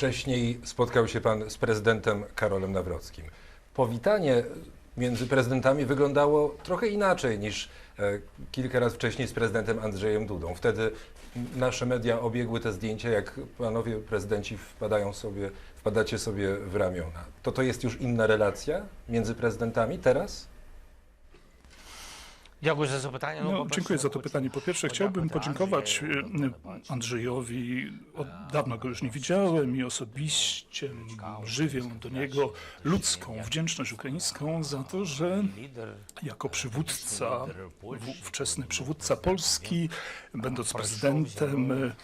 Wcześniej spotkał się pan z prezydentem Karolem Nawrockim. Powitanie między prezydentami wyglądało trochę inaczej niż e, kilka razy wcześniej z prezydentem Andrzejem Dudą. Wtedy nasze media obiegły te zdjęcia, jak panowie prezydenci wpadają sobie, wpadacie sobie w ramiona. To to jest już inna relacja między prezydentami teraz? Dziękuję za to pytanie. No, no dziękuję za to pytanie. Po pierwsze, chciałbym podziękować e, e, Andrzejowi. Od dawna go już nie widziałem i osobiście żywię do niego ludzką wdzięczność ukraińską za to, że jako przywódca, wczesny przywódca Polski, będąc prezydentem, e,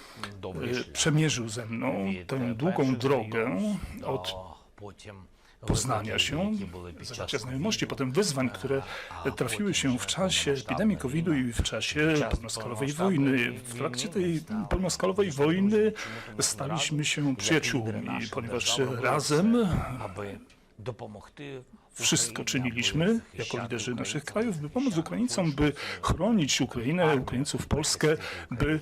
przemierzył ze mną tę długą drogę od poznania się, zawarcia znajomości, potem wyzwań, które trafiły się w czasie epidemii COVID-u i w czasie pełnoskalowej wojny. W trakcie tej pełnoskalowej wojny staliśmy się przyjaciółmi, ponieważ razem wszystko czyniliśmy jako liderzy naszych krajów, by pomóc Ukraińcom, by chronić Ukrainę, Ukraińców, Polskę, by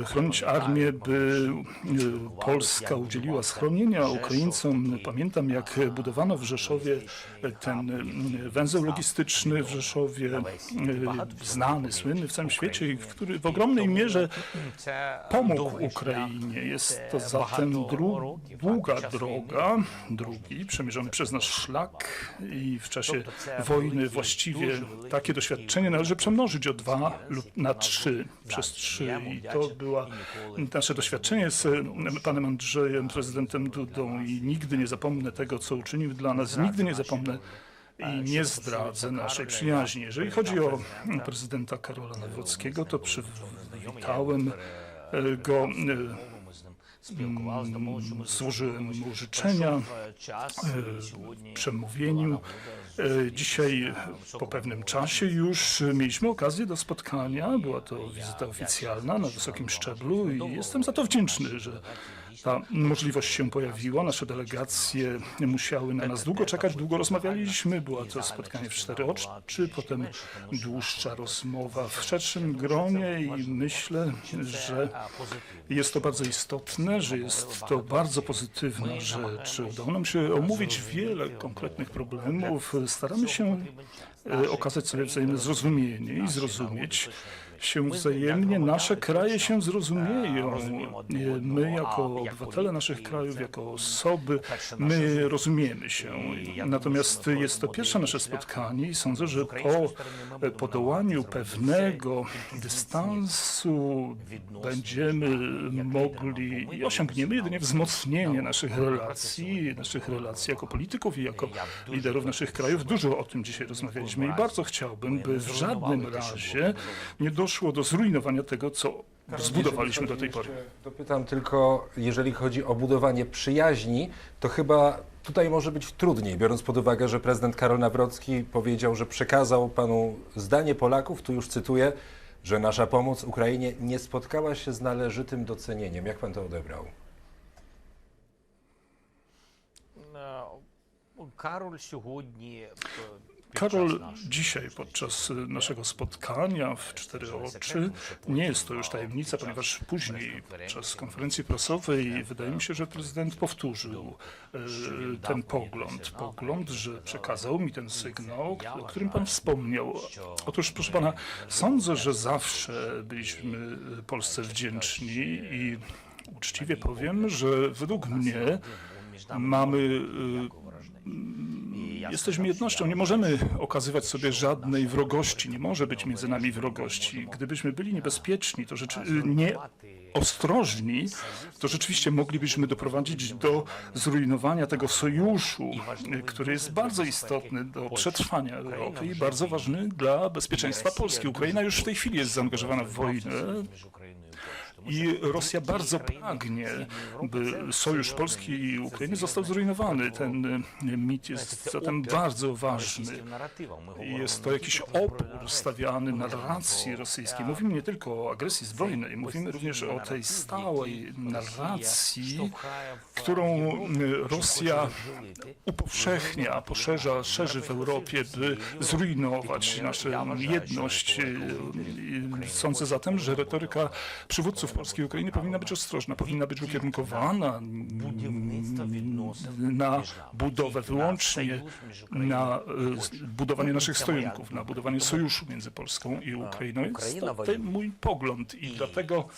e, chronić armię, by e, Polska udzieliła schronienia Ukraińcom. Pamiętam, jak budowano w Rzeszowie ten e, węzeł logistyczny w Rzeszowie, znany, słynny w całym świecie, który w ogromnej mierze pomógł Ukrainie. Jest to zatem dru długa droga, drugi przemierzony przez nas szlak, tak. i w czasie wojny właściwie takie doświadczenie należy przemnożyć o dwa lub na trzy, przez trzy. I to było nasze doświadczenie z panem Andrzejem, prezydentem Dudą i nigdy nie zapomnę tego, co uczynił dla nas, nigdy nie zapomnę i nie zdradzę naszej przyjaźni. Jeżeli chodzi o prezydenta Karola Nawrockiego, to przywitałem e, go e, Mm, złożyłem mu życzenia, e, przemówieniu. E, dzisiaj po pewnym czasie już e, mieliśmy okazję do spotkania. Była to wizyta oficjalna na wysokim szczeblu i jestem za to wdzięczny, że ta możliwość się pojawiła. Nasze delegacje musiały na nas długo czekać, długo rozmawialiśmy. Było to spotkanie w cztery oczy, potem dłuższa rozmowa w szerszym gronie i myślę, że jest to bardzo istotne, że jest to bardzo pozytywna rzecz. Udało nam się omówić wiele konkretnych problemów. Staramy się e, okazać sobie wzajemne zrozumienie i zrozumieć się wzajemnie. Nasze kraje się zrozumieją. My jako obywatele naszych krajów, jako osoby, my rozumiemy się. Natomiast jest to pierwsze nasze spotkanie i sądzę, że po e, podołaniu pewnego dystansu będziemy mogli i osiągniemy jedynie wzmocnienie naszych relacji, naszych relacji jako polityków i jako liderów naszych krajów. Dużo o tym dzisiaj rozmawialiśmy i bardzo chciałbym, by w żadnym razie nie doszło do zrujnowania tego, co zbudowaliśmy do tej pory. Dopytam tylko, jeżeli chodzi o budowanie przyjaźni, to chyba tutaj może być trudniej, biorąc pod uwagę, że prezydent Karol Nawrocki powiedział, że przekazał panu zdanie Polaków, tu już cytuję, że nasza pomoc Ukrainie nie spotkała się z należytym docenieniem. Jak pan to odebrał? Е, Кароль сьогодні е, під Karol dzisiaj podczas y, naszego spotkania w Cztery Oczy, nie jest to już tajemnica, ponieważ później podczas konferencji prasowej wydaje mi się, że prezydent powtórzył y, ten pogląd. Pogląd, że przekazał mi ten sygnał, o którym pan wspomniał. Otóż, proszę pana, sądzę, że zawsze byliśmy y, Polsce wdzięczni i uczciwie powiem, że według mnie mamy e, Jesteśmy jednością, nie możemy okazywać sobie żadnej wrogości, nie może być między nami wrogości. Gdybyśmy byli niebezpieczni, to rzeczy, nie ostrożni, to rzeczywiście moglibyśmy doprowadzić do zrujnowania tego sojuszu, który jest bardzo istotny do przetrwania Europy i bardzo ważny dla bezpieczeństwa Polski. Ukraina już w tej chwili jest zaangażowana w wojnę. I Rosja bardzo pragnie, by sojusz Polski i Ukrainy został zrujnowany. Ten e, mit jest zatem bardzo ważny. Jest to jakiś opór stawiany narracji rosyjskiej. Mówimy nie tylko o agresji zbrojnej, mówimy również o tej stałej narracji, którą Rosja upowszechnia, poszerza, szerzy w Europie, by zrujnować naszą jedność. E, sądzę zatem, że retoryka przywódców polityków i Ukrainy powinna być ostrożna, powinna być ukierunkowana na budowę wyłącznie, na e, budowanie naszych stosunków, na budowanie sojuszu między Polską i Ukrainą. Jest to ten mój pogląd i dlatego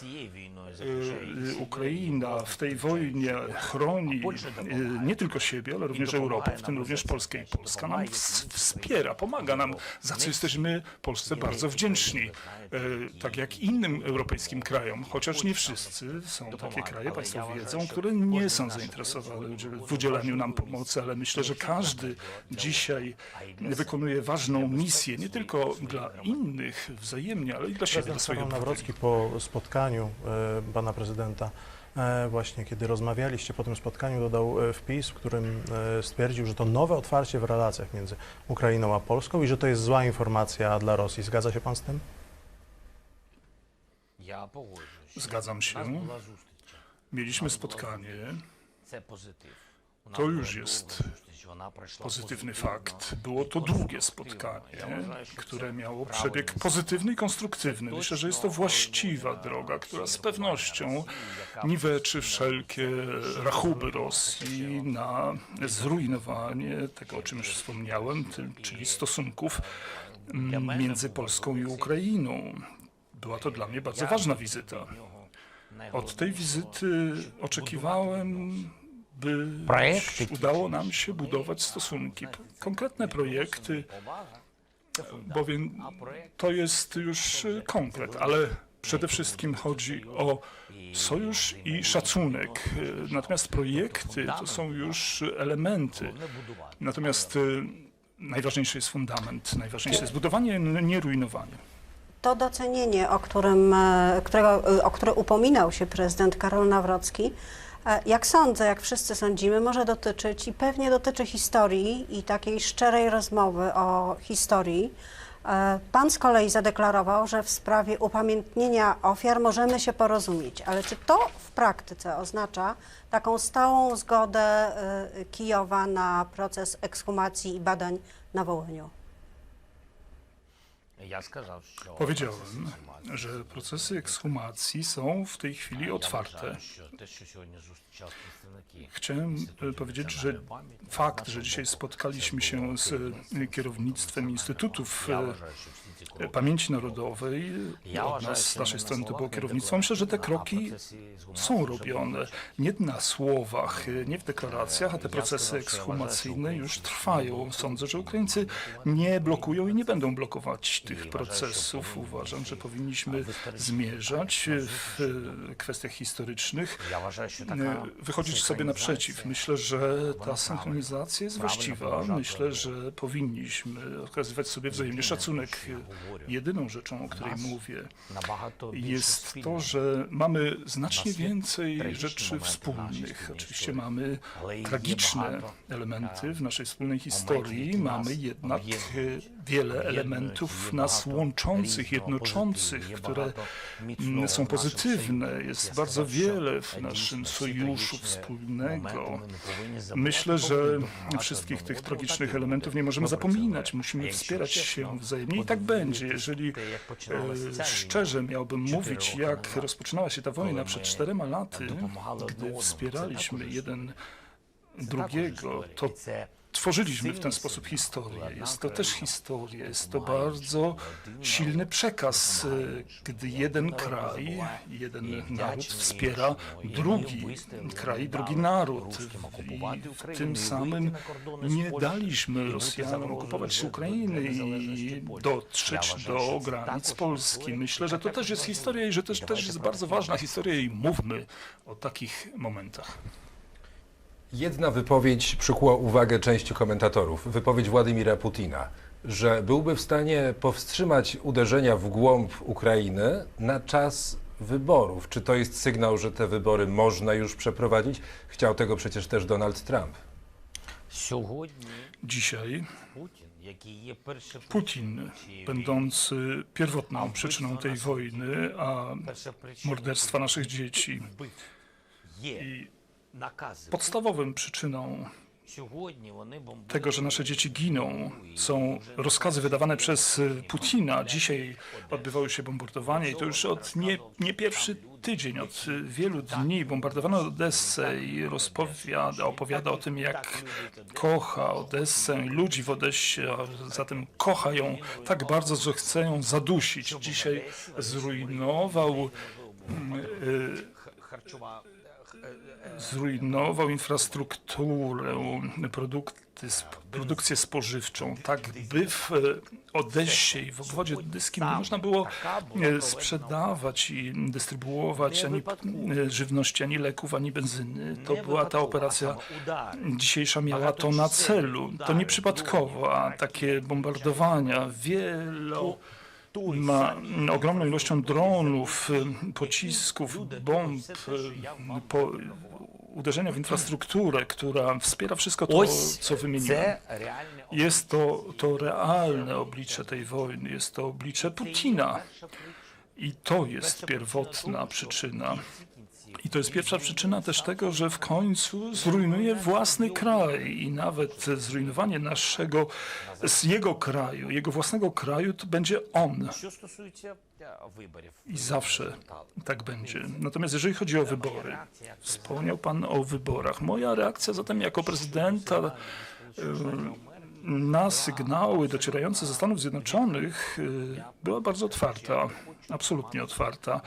e, Ukraina w tej wojnie chroni e, nie tylko siebie, ale również Europę, w tym również Polskę i Polska nam wspiera, pomaga nam, za co jesteśmy Polsce bardzo wdzięczni, tak jak innym europejskim krajom, choć chociaż nie wszyscy są takie kraje, Państwo wiedzą, które nie są zainteresowane w udzielaniu nam pomocy, ale myślę, że każdy dzisiaj wykonuje ważną misję, nie tylko dla innych wzajemnie, ale i dla siebie, dla swojego. Nawrocki po spotkaniu e, pana prezydenta, e, właśnie kiedy rozmawialiście po tym spotkaniu, dodał e, wpis, w którym stwierdził, że to nowe otwarcie w relacjach między Ukrainą a Polską i że to jest zła informacja dla Rosji. Zgadza się pan z tym? Zgadzam się. Mieliśmy spotkanie. To już jest pozytywny fakt. Było to drugie spotkanie, które miało przebieg pozytywny i konstruktywny. Myślę, że jest to właściwa droga, która z pewnością niweczy wszelkie rachuby Rosji na zrujnowanie tego, o czym już wspomniałem, czyli stosunków między Polską i Ukrainą. Była to dla mnie bardzo ważna wizyta. Od tej wizyty oczekiwałem, by udało nam się budować stosunki. Konkretne projekty, bowiem to jest już konkret, ale przede wszystkim chodzi o sojusz i szacunek. Natomiast projekty to są już elementy. Natomiast e, najważniejszy jest fundament, najważniejsze jest budowanie, nie rujnowanie. To docenienie, o, którym, e, którego, e, o które upominał się prezydent Karol Nawrocki, e, jak sądzę, jak wszyscy sądzimy, może dotyczyć i pewnie dotyczy historii i takiej szczerej rozmowy o historii. Pan z kolei zadeklarował, że w sprawie upamiętnienia ofiar możemy się porozumieć, ale czy to w praktyce oznacza taką stałą zgodę Kijowa na proces ekshumacji i badań na Wołyniu? Powiedziałem, że procesy ekshumacji są w tej chwili otwarte. Chciałem e, powiedzieć, że fakt, że dzisiaj spotkaliśmy się z e, kierownictwem instytutów e, Pamięci Narodowej od nas, z naszej strony to było kierownictwo. Myślę, że te kroki są robione. Nie na słowach, nie w deklaracjach, a te procesy ekshumacyjne już trwają. Sądzę, że Ukraińcy nie blokują i nie będą blokować tych procesów. Uważam, że powinniśmy zmierzać w kwestiach historycznych, e, wychodzić sobie naprzeciw. Myślę, że ta synchronizacja jest właściwa. Myślę, że powinniśmy okazywać sobie wzajemnie szacunek Jedyną rzeczą, o której mówię, jest to, że mamy znacznie więcej rzeczy wspólnych. Oczywiście mamy tragiczne elementy w naszej wspólnej historii, mamy jednak wiele elementów nas łączących, jednoczących, które mm, są pozytywne. Jest bardzo wiele w naszym sojuszu wspólnego. Myślę, że wszystkich tych tragicznych elementów nie możemy zapominać. Musimy wspierać się wzajemnie i tak będzie. Jeżeli e, szczerze miałbym mówić, jak rozpoczynała się ta wojna przed czterema laty, gdy wspieraliśmy jeden drugiego, to tworzyliśmy w ten sposób historię. Jest to też historia, jest to bardzo silny przekaz, e, gdy jeden kraj, jeden naród wspiera drugi kraj, drugi naród. I tym samym nie daliśmy Rosjanom okupować Ukrainy i dotrzeć do granic Polski. Myślę, że to też jest historia i że też, też jest bardzo ważna historia i mówmy o takich momentach. Jedna wypowiedź przykuła uwagę części komentatorów. Wypowiedź Władimira Putina, że byłby w stanie powstrzymać uderzenia w głąb Ukrainy na czas wyborów. Czy to jest sygnał, że te wybory można już przeprowadzić? Chciał tego przecież też Donald Trump. Dzisiaj Putin, będący pierwotną przyczyną tej wojny, a morderstwa naszych dzieci i Podstawową przyczyną tego, że nasze dzieci giną, są rozkazy wydawane przez e, Putina. Dzisiaj odbywały się bombardowanie i to już od nie, nie pierwszy tydzień, od e, wielu dni bombardowano Odessę i rozpowiada, opowiada o tym, jak kocha Odessę i ludzi w Odessie, a zatem kocha ją tak bardzo, że chce ją zadusić. Dzisiaj zrujnował zrujnował infrastrukturę, produkty, produkcję spożywczą, tak by w e, Odessie i w obwodzie odeskim nie można było e, sprzedawać i dystrybuować ani e, żywności, ani leków, ani benzyny. To była ta operacja dzisiejsza miała to na celu. To nieprzypadkowo, a takie bombardowania wielo ma ogromną ilością dronów, y, pocisków, bomb, y, po, uderzenia w infrastrukturę, która wspiera wszystko to, co wymieniłem. Jest to, to realne oblicze tej wojny, jest to oblicze Putina. I to jest pierwotna przyczyna. I to jest pierwsza przyczyna też tego, że w końcu zrujnuje własny kraj i nawet zrujnowanie naszego, z jego kraju, jego własnego kraju, to będzie on. I zawsze tak będzie. Natomiast jeżeli chodzi o wybory, wspomniał Pan o wyborach. Moja reakcja zatem jako prezydenta na sygnały docierające ze Stanów Zjednoczonych e, była bardzo otwarta absolutnie otwarta.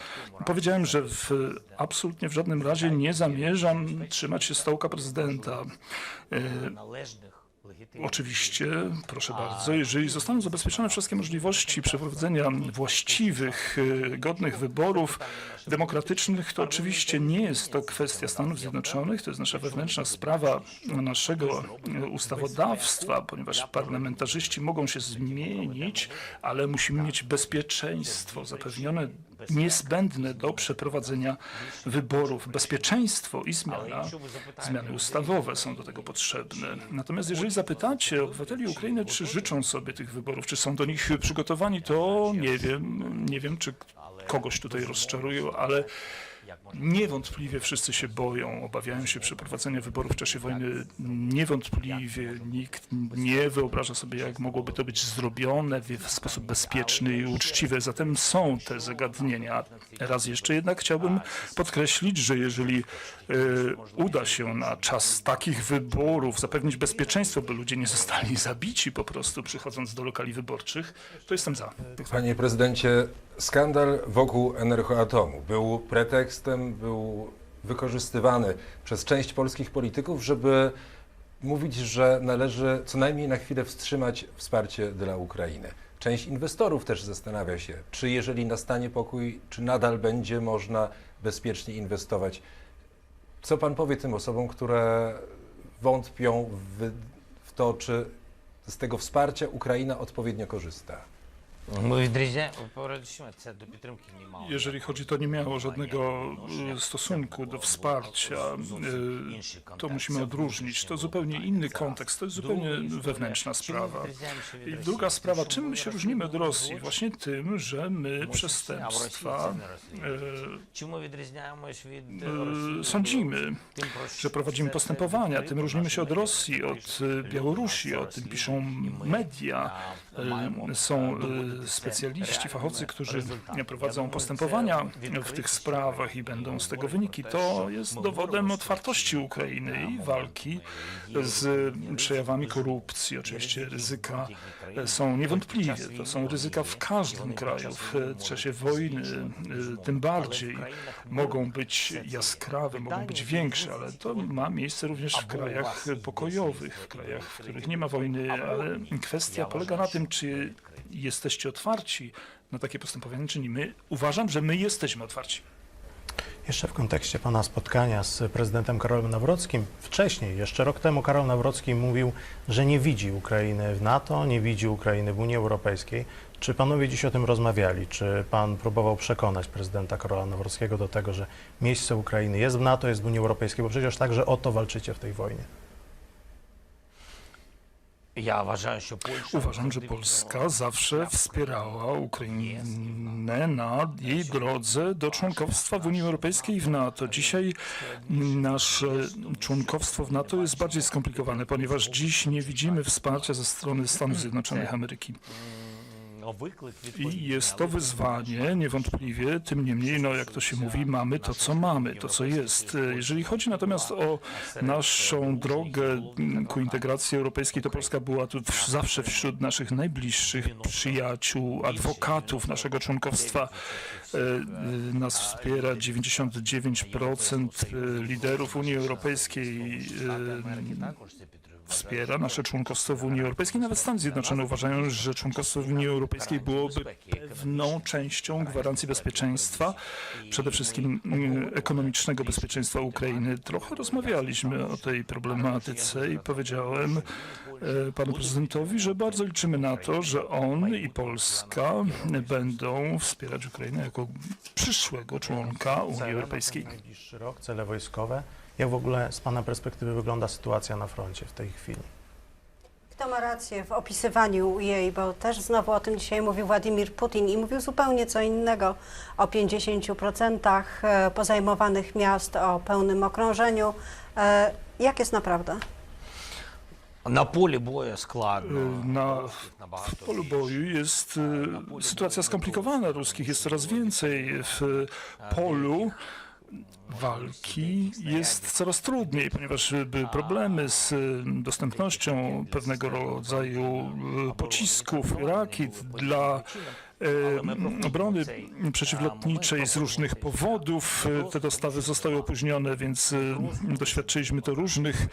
Powiedziałem, że w, absolutnie w żadnym razie nie zamierzam trzymać się stołka prezydenta. Oczywiście, proszę bardzo, jeżeli zostaną zabezpieczone wszystkie możliwości przeprowadzenia właściwych, godnych wyborów demokratycznych, to oczywiście nie jest to kwestia Stanów Zjednoczonych, to jest nasza wewnętrzna sprawa naszego ustawodawstwa, ponieważ parlamentarzyści mogą się zmienić, ale musimy mieć bezpieczeństwo zapewnione niezbędne do przeprowadzenia wyborów. Bezpieczeństwo i zmiana, zmiany ustawowe są do tego potrzebne. Natomiast jeżeli zapytacie obywateli Ukrainy, czy życzą sobie tych wyborów, czy są do nich przygotowani, to nie wiem, nie wiem, czy kogoś tutaj rozczarują, ale niewątpliwie wszyscy się boją, obawiają się przeprowadzenia wyborów w czasie wojny. Niewątpliwie nikt nie wyobraża sobie, jak mogłoby to być zrobione w sposób bezpieczny i uczciwy. Zatem są te zagadnienia. Raz jeszcze jednak chciałbym podkreślić, że jeżeli e, uda się na czas takich wyborów zapewnić bezpieczeństwo, by ludzie nie zostali zabici po prostu przychodząc do lokali wyborczych, to jestem za. Panie prezydencie, skandal wokół Energoatomu był pretekstem, był wykorzystywany przez część polskich polityków, żeby mówić, że należy co najmniej na chwilę wstrzymać wsparcie dla Ukrainy. Część inwestorów też zastanawia się, czy jeżeli nastanie pokój, czy nadal będzie można bezpiecznie inwestować. Co pan powie tym osobom, które wątpią w, w to, czy z tego wsparcia Ukraina odpowiednio korzysta? Mój dryzie, poradziliśmy się do Pietrymki nie mało. Jeżeli chodzi, to nie miało żadnego e, stosunku do wsparcia. E, to musimy odróżnić. To zupełnie inny kontekst, to jest zupełnie wewnętrzna sprawa. I druga sprawa, czym my się różnimy od Rosji? Właśnie tym, że my przestępstwa e, sądzimy, że prowadzimy postępowania. Tym różnimy się od Rosji, od Białorusi, o tym piszą media. E, Są e, specjaliści, fachowcy, którzy prowadzą postępowania w tych sprawach i będą z tego wyniki. To jest dowodem otwartości Ukrainy i walki z przejawami korupcji. Oczywiście ryzyka są niewątpliwie. To są ryzyka w każdym kraju. W czasie wojny tym bardziej mogą być jaskrawe, mogą być większe, ale to ma miejsce również w krajach pokojowych, w krajach, w których nie ma wojny, ale kwestia polega na tym, czy jesteście otwarci na takie postępowania, czy nie. My, uważam, że my jesteśmy otwarci. Jeszcze w kontekście pana spotkania z prezydentem Karolem Nawrockim, wcześniej, jeszcze rok temu, Karol Nawrocki mówił, że nie widzi Ukrainy w NATO, nie widzi Ukrainy w Unii Europejskiej. Czy panowie dziś o tym rozmawiali? Czy pan próbował przekonać prezydenta Karola Nawrockiego do tego, że miejsce Ukrainy jest w NATO, jest w Unii Europejskiej, bo przecież także o to walczycie w tej wojnie? Uważam, że Polska zawsze wspierała Ukrainę na jej drodze do członkostwa w Unii Europejskiej i w NATO. Dzisiaj nasze członkostwo w NATO jest bardziej skomplikowane, ponieważ dziś nie widzimy wsparcia ze strony Stanów Zjednoczonych Ameryki. I jest to wyzwanie, niewątpliwie, tym niemniej, no jak to się mówi, mamy to, co mamy, to, co jest. Jeżeli chodzi natomiast o naszą drogę ku integracji europejskiej, to Polska była tu zawsze wśród naszych najbliższych przyjaciół, adwokatów naszego członkowstwa. Nas wspiera 99% liderów Unii Europejskiej wspiera nasze członkostwo w Unii Europejskiej. Nawet Stany Zjednoczone uważają, że członkostwo w Unii Europejskiej byłoby pewną częścią gwarancji bezpieczeństwa, przede wszystkim e, ekonomicznego bezpieczeństwa Ukrainy. Trochę rozmawialiśmy o tej problematyce i powiedziałem e, panu prezydentowi, że bardzo liczymy na to, że on i Polska będą wspierać Ukrainę jako przyszłego członka Unii Europejskiej. Rok, cele wojskowe. Jak w ogóle z Pana perspektywy wygląda sytuacja na froncie w tej chwili? Kto ma rację w opisywaniu jej, bo też znowu o tym dzisiaj mówił Władimir Putin i mówił zupełnie co innego o 50% e, pozajmowanych miast, o pełnym okrążeniu. E, jak jest naprawdę? Na polu boju składno. E, na, w polu boju jest sytuacja skomplikowana. Ruskich jest coraz więcej w polu walki jest coraz trudniej, ponieważ problemy z y, dostępnością pewnego rodzaju y, pocisków, rakiet dla y, obrony przeciwlotniczej z różnych powodów. Te dostawy zostały opóźnione, więc doświadczyliśmy to różnych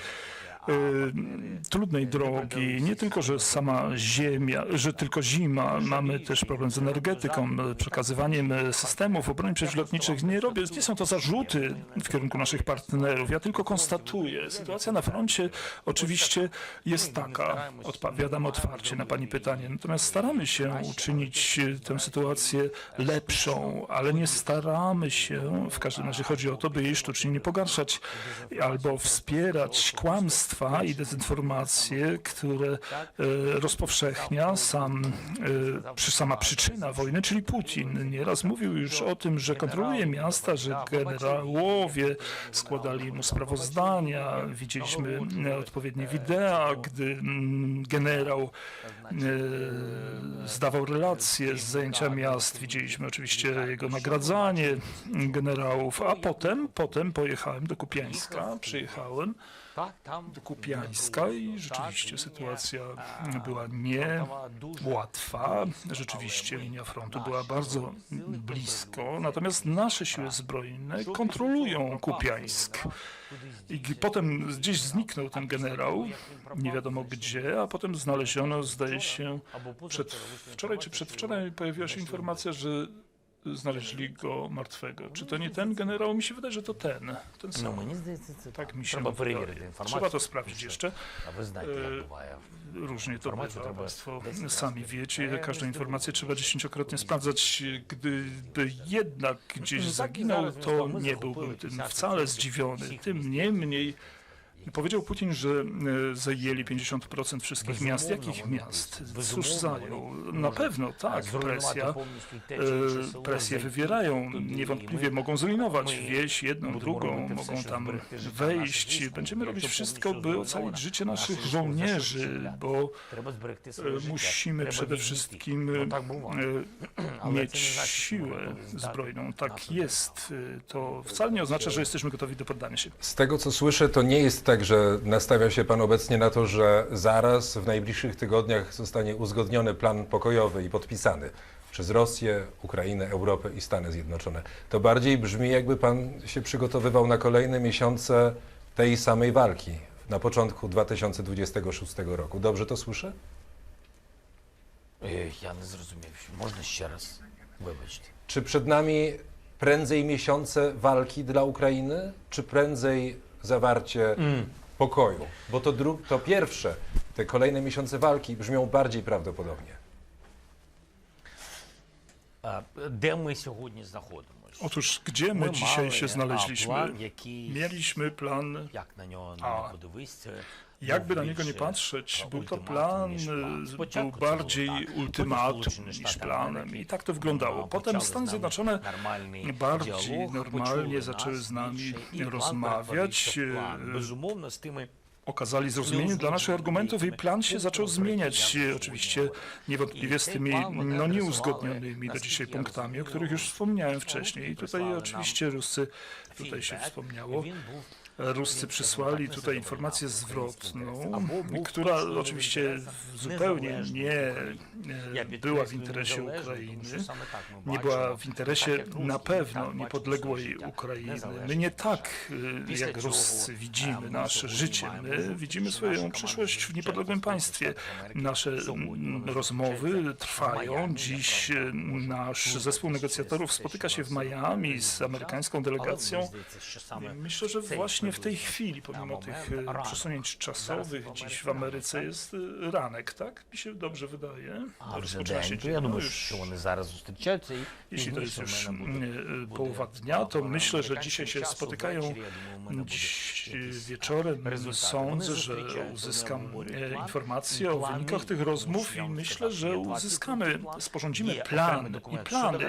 trudnej drogi. Nie tylko, że sama ziemia, że tylko zima, mamy też problem z energetyką, y, przekazywaniem y, systemów obrony przeciwlotniczych. Nie robię, nie są to zarzuty w kierunku naszych partnerów. Ja tylko konstatuję. Sytuacja na froncie oczywiście jest taka. Odpowiadam otwarcie na Pani pytanie. Natomiast staramy się uczynić y, tę sytuację lepszą, ale nie staramy się, w każdym razie chodzi o to, by jej sztucznie nie pogarszać albo wspierać kłamstwa i dezinformacje, które e, rozpowszechnia sam, e, sama przyczyna wojny, czyli Putin. Nieraz mówił już o tym, że kontroluje miasta, że generałowie składali mu sprawozdania. Widzieliśmy e, odpowiednie wideo, gdy mm, generał zdawał relacje z zajęcia miast. Widzieliśmy oczywiście jego nagradzanie generałów, a potem, potem pojechałem do Kupiańska, przyjechałem. Kupiańska i rzeczywiście sytuacja była nie łatwa. Rzeczywiście linia frontu była bardzo blisko, natomiast nasze siły zbrojne kontrolują Kupiańsk. I potem gdzieś zniknął ten generał, nie wiadomo gdzie, a potem znaleziono, zdaje się, przed, wczoraj czy przedwczoraj pojawiła się informacja, że znaleźli go martwego. Czy to nie ten generał? Mi się wydaje, że to ten. Ten sam. No, tak mi się Trzeba wydaje. Trzeba to sprawdzić jeszcze. E, różnie to bywa. Państwo sami wiecie, każdą informację trzeba dziesięciokrotnie sprawdzać. Gdyby jednak gdzieś zaginął, to nie byłbym tym wcale zdziwiony. Tym niemniej Powiedział Putin, że e, zajęli 50% wszystkich miast. Jakich miast? Cóż zajął? Na pewno, tak, presja, e, presję wywierają. Niewątpliwie mogą zrujnować wieś, jedną, drugą, mogą tam wejść. Będziemy robić wszystko, by ocalić życie naszych żołnierzy, bo e, musimy przede wszystkim mieć siłę zbrojną. Tak jest. To wcale nie oznacza, że jesteśmy gotowi do poddania się. Z tego, co słyszę, to nie jest tak, tak, że nastawia się Pan obecnie na to, że zaraz w najbliższych tygodniach zostanie uzgodniony plan pokojowy i podpisany przez Rosję, Ukrainę, Europę i Stany Zjednoczone. To bardziej brzmi, jakby Pan się przygotowywał na kolejne miesiące tej samej walki na początku 2026 roku. Dobrze to słyszę? Ja nie zrozumiałem. Można jeszcze raz? Wybacz. Czy przed nami prędzej miesiące walki dla Ukrainy, czy prędzej zawarcie pokoju? Bo to, dru- to pierwsze, te kolejne miesiące walki brzmią bardziej prawdopodobnie. А, Де ми сьогодні знаходимося? Otóż gdzie my Ми dzisiaj мали, się а, znaleźliśmy? план, який, Mieliśmy plan як на нього А. jakby na niego nie patrzeć, był to plan, y, był bardziej ultimatum niż planem. i tak to wyglądało. Potem Stany Zjednoczone bardziej normalnie zaczęły z nami rozmawiać, y, okazali zrozumienie dla naszych argumentów i plan się zaczął zmieniać, y, oczywiście niewątpliwie z tymi no, nieuzgodnionymi do dzisiaj punktami, o których już wspomniałem wcześniej. I tutaj oczywiście Ruscy, tutaj się wspomniało, Ruscy przysłali tutaj informację zwrotną, która oczywiście zupełnie nie e, była w interesie Ukrainy, nie była w interesie na pewno niepodległej Ukrainy. My nie tak, e, jak Ruscy widzimy nasze życie, my widzimy swoją przyszłość w niepodległym państwie. Nasze mm, rozmowy trwają. Dziś e, nasz zespół negocjatorów spotyka się w Miami z amerykańską delegacją. Myślę, że właśnie właśnie w tej chwili, pomimo tych e, przesunięć czasowych, dziś w Ameryce jest e, ranek, tak? Mi się dobrze wydaje. Rozpoczyna się dzień, no już, jeśli to jest już mm, e, połowa dnia, to myślę, że dzisiaj się spotykają. Dziś wieczorem sądzę, że uzyskam informacje o wynikach tych rozmów i myślę, że uzyskamy, sporządzimy plan i plany.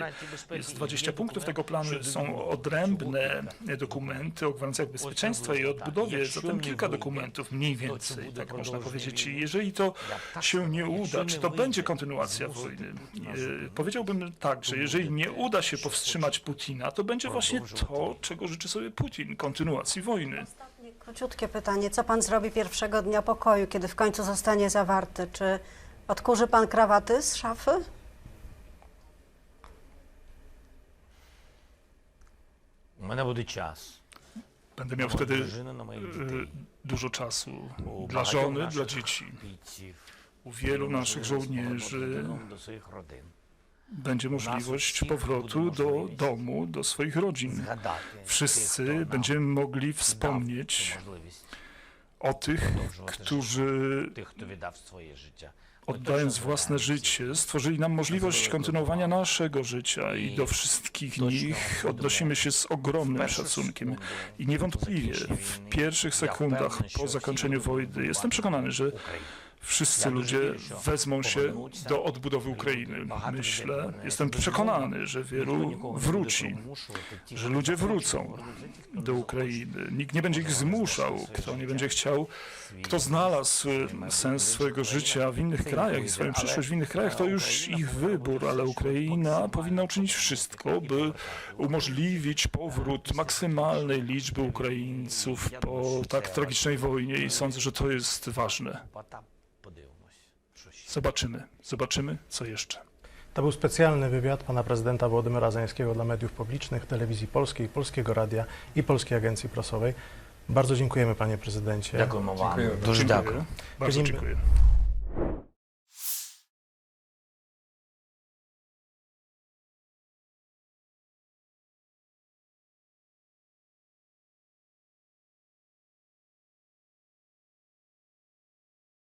Jest 20 punktów tego planu, są odrębne dokumenty o gwarancjach bezpieczeństwa i rezultat. odbudowie, Jeśli zatem nie kilka wyjdzie, dokumentów mniej to czy więcej, będzie tak można продовження powiedzieć. I wojny? jeżeli to Ja tak się nie samo. uda, Jeśli czy nie to wyjdzie, będzie kontynuacja zmusi wojny? Putina, E, żeby- Powiedziałbym tak, że jeżeli nie uda się powstrzymać Putina, to będzie właśnie Продовжувати. to, czego życzy sobie Putin, kontynuacji wojny. Ostatnie króciutkie pytanie. Co pan zrobi pierwszego dnia pokoju, kiedy w końcu zostanie zawarty? Czy odkurzy pan krawaty z szafy? У мене буде час. Będę miał wtedy e, dużo czasu dla żony, dla dzieci. U wielu naszych żołnierzy będzie możliwość powrotu do domu, do swoich rodzin. Wszyscy będziemy mogli wspomnieć o tych, którzy oddając własne życie, stworzyli nam możliwość kontynuowania naszego życia i do wszystkich nich odnosimy się z ogromnym szacunkiem. I niewątpliwie w pierwszych sekundach po zakończeniu wojny jestem przekonany, że wszyscy ludzie wezmą się do odbudowy Ukrainy. Myślę, jestem przekonany, że wielu wróci, że ludzie wrócą do Ukrainy. Nikt nie będzie ich zmuszał, kto nie będzie chciał kto znalazł y, sens swojego życia w innych krajach i swoją przyszłość w innych krajach, to już ich wybór, ale Ukraina powinna uczynić wszystko, by umożliwić powrót maksymalnej liczby Ukraińców po tak tragicznej wojnie i sądzę, że to jest ważne. Zobaczymy, zobaczymy, co jeszcze. To był specjalny wywiad pana prezydenta Władimira Zańskiego dla mediów publicznych, telewizji polskiej, Polskiego Radia i Polskiej Agencji Prasowej. Bardzo dziękujemy, panie prezydencie. Dziękujemy. Duży dziękuję. Bardzo dziękuję.